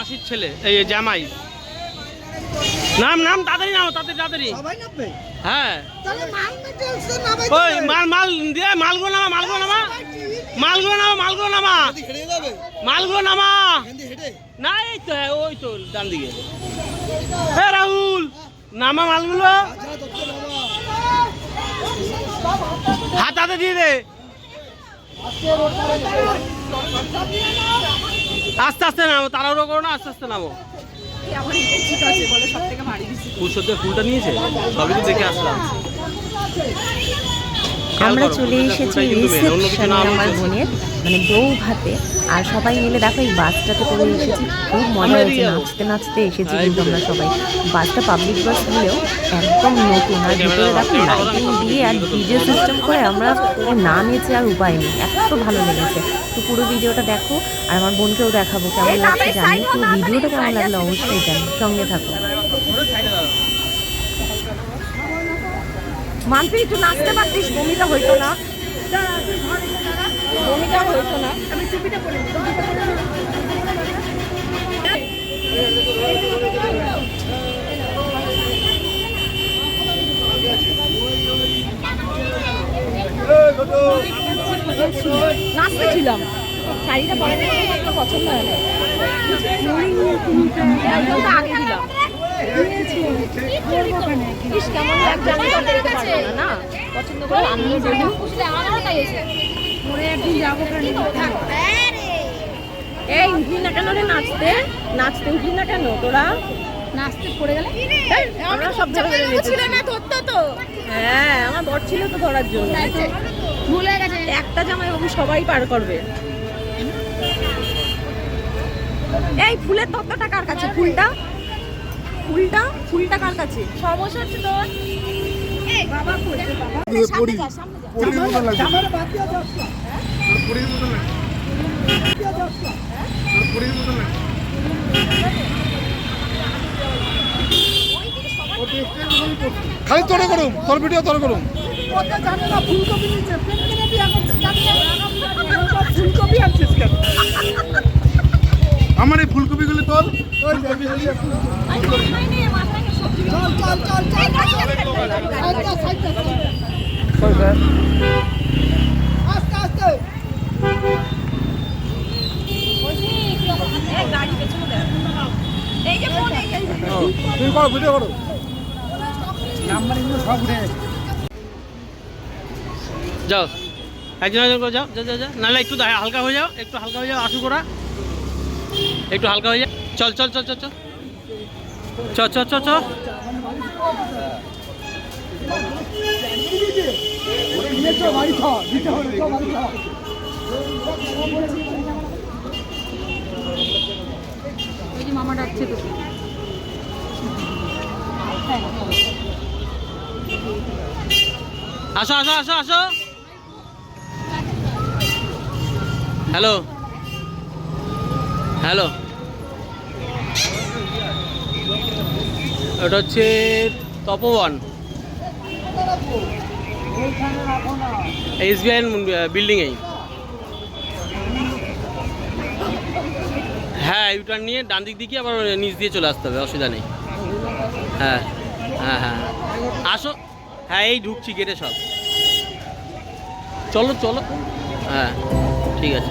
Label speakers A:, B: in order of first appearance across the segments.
A: মাসির ছেলে এই জামাই। নাম নাম তাড়াতাড়ি নাও তাড়াতাড়ি তাড়াতাড়ি। হ্যাঁ। ওই মাল মাল দিয়ে মালগুলো নামা মালগুলো নামা। মালগুলো নামা মালগুলো নামা। মালগুলো নামা।
B: হেঁটে হেঁটে?
A: না এই তো হ্যাঁ, ওই তো ডান দিকে। হে রাহুল নামা মালগুলো। হাত হাতে দিয়ে দে। আস্তে আস্তে নামো তাড়াহুড়ো করো না আস্তে আস্তে নামো। ফুল সজ্জার ফুলটা নিয়েছে? সবই তো দেখে আসলাম। খেয়াল
C: আমরা চলে এসেছি রিসেপশনে আমার বোনের। মানে বউ ভাতে আর সবাই মিলে দেখো এই বাসটাতে করে এসেছি। খুব মজা হয়েছে নাচতে নাচতে এসেছি কিন্তু আমরা সবাই। বাসটা পাবলিক বাস হলেও একদম নতুন আর ভিতরে দেখো লাইটিং দিয়ে আর ডিজে সিস্টেম করে আমরা না নিয়েছি আর উপায় নেই। এত ভালো লেগেছে। তো পুরো ভিডিওটা দেখো আর আমার বোনকেও দেখাবো কেমন লাগছে জানি। তো ভিডিওটা কেমন লাগল অবশ্যই জানি। সঙ্গে থাকো। মানসি একটু নাচতে পারতিস বমিটা হইতো না। বমিটা হইতো না। নাচতে ছিলাম। শাড়িটা পরে পছন্দ হয় না। একদম আগে আমি না, পছন্দ করে এই উঠবি না কেন রে নাচতে? নাচতে উঠবি না কেন তোরা?
D: নাচতে পড়ে গেলে?
C: আমরা সব ধরে ধরে
D: ছিল না ধরতো তো
C: হ্যাঁ আমার বর ছিল তো ধরার জন্য।
D: ভুলে গেছে।
C: একটা জামাই বাবু সবাই পার করবে। এই ফুলের তত্ত্বটা কার কাছে? ফুলটা? ফুলটা? ফুলটা কার কাছে?
D: সমস্যা হচ্ছে তোর? বাবা পড়ে
B: পড়ি।
D: সামনে যা
B: পড়ি মতন খালি তোরে করুম তোর ভিডিও তোর করুম। ওটা জানে না ফুলকপি নিচে প্রেমকে বিয়া করছে জানে না ফুলকপি আনছিস কেন আমার এই ফুলকপিগুলি তোর? চল চল চল চল আস্তে আস্তে
D: এই যে ফোন এই যে
B: তুমি করো ভিডিও করো। নাম্বার সব উঠে
A: যাও। একজন একজন করে যাও যা যা যা নাহলে একটু দা- হালকা হয়ে যাও একটু হালকা হয়ে যাও আসু করা একটু হালকা হয়ে যাও। চল চল চল চল চল। চ চ চ চ
B: নিয়ে বাড়ি খাওয়া দিতে হবে বাড়ি খাওয়া
D: ওই মামা ডাকছে তো
A: আসো আসো আসো আসো। হ্যালো। হ্যালো। ওটা হচ্ছে তপবন। এসবিআই বিল্ডিংয়েই হ্যাঁ ইউটার্ন নিয়ে ডান দিক দিকে আবার নিচ দিয়ে চলে আসতে হবে, অসুবিধা নেই। হ্যাঁ হ্যাঁ হ্যাঁ আসো। হ্যাঁ এই ঢুকছি গেটে সব। চলো চলো। হ্যাঁ ঠিক আছে।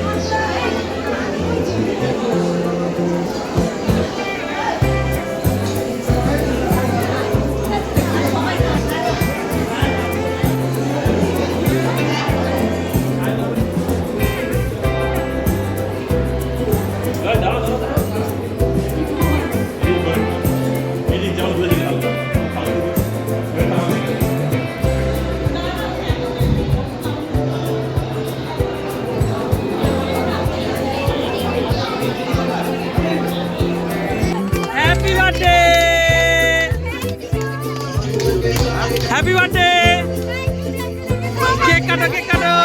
A: happy birthday happy birthday cake কাটো কেক কাটো।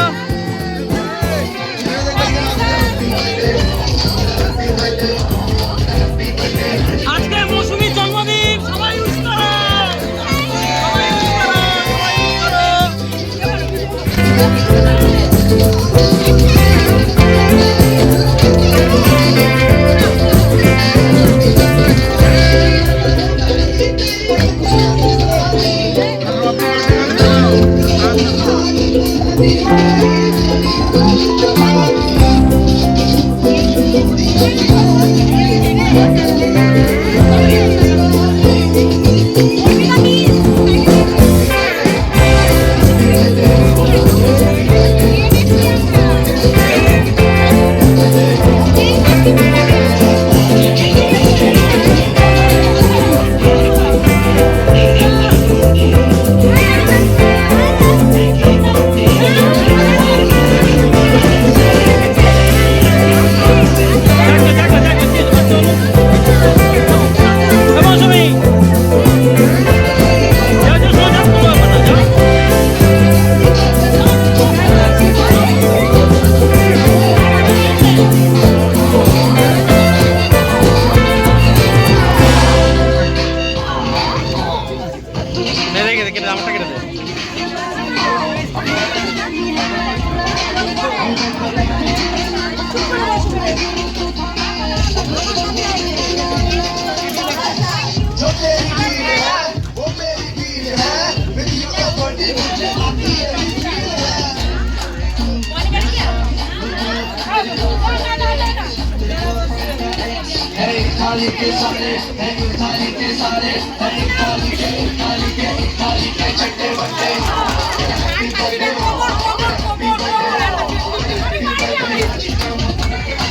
A: ताली के सारे एक ताली के सारे एक ताली के एक ताली के एक
D: ताली के चट्टे बट्टे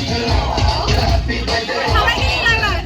A: Happy birthday.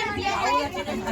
A: আমারটা কেটে দে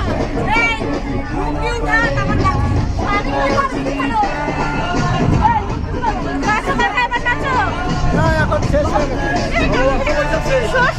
A: শেষ পোস্ট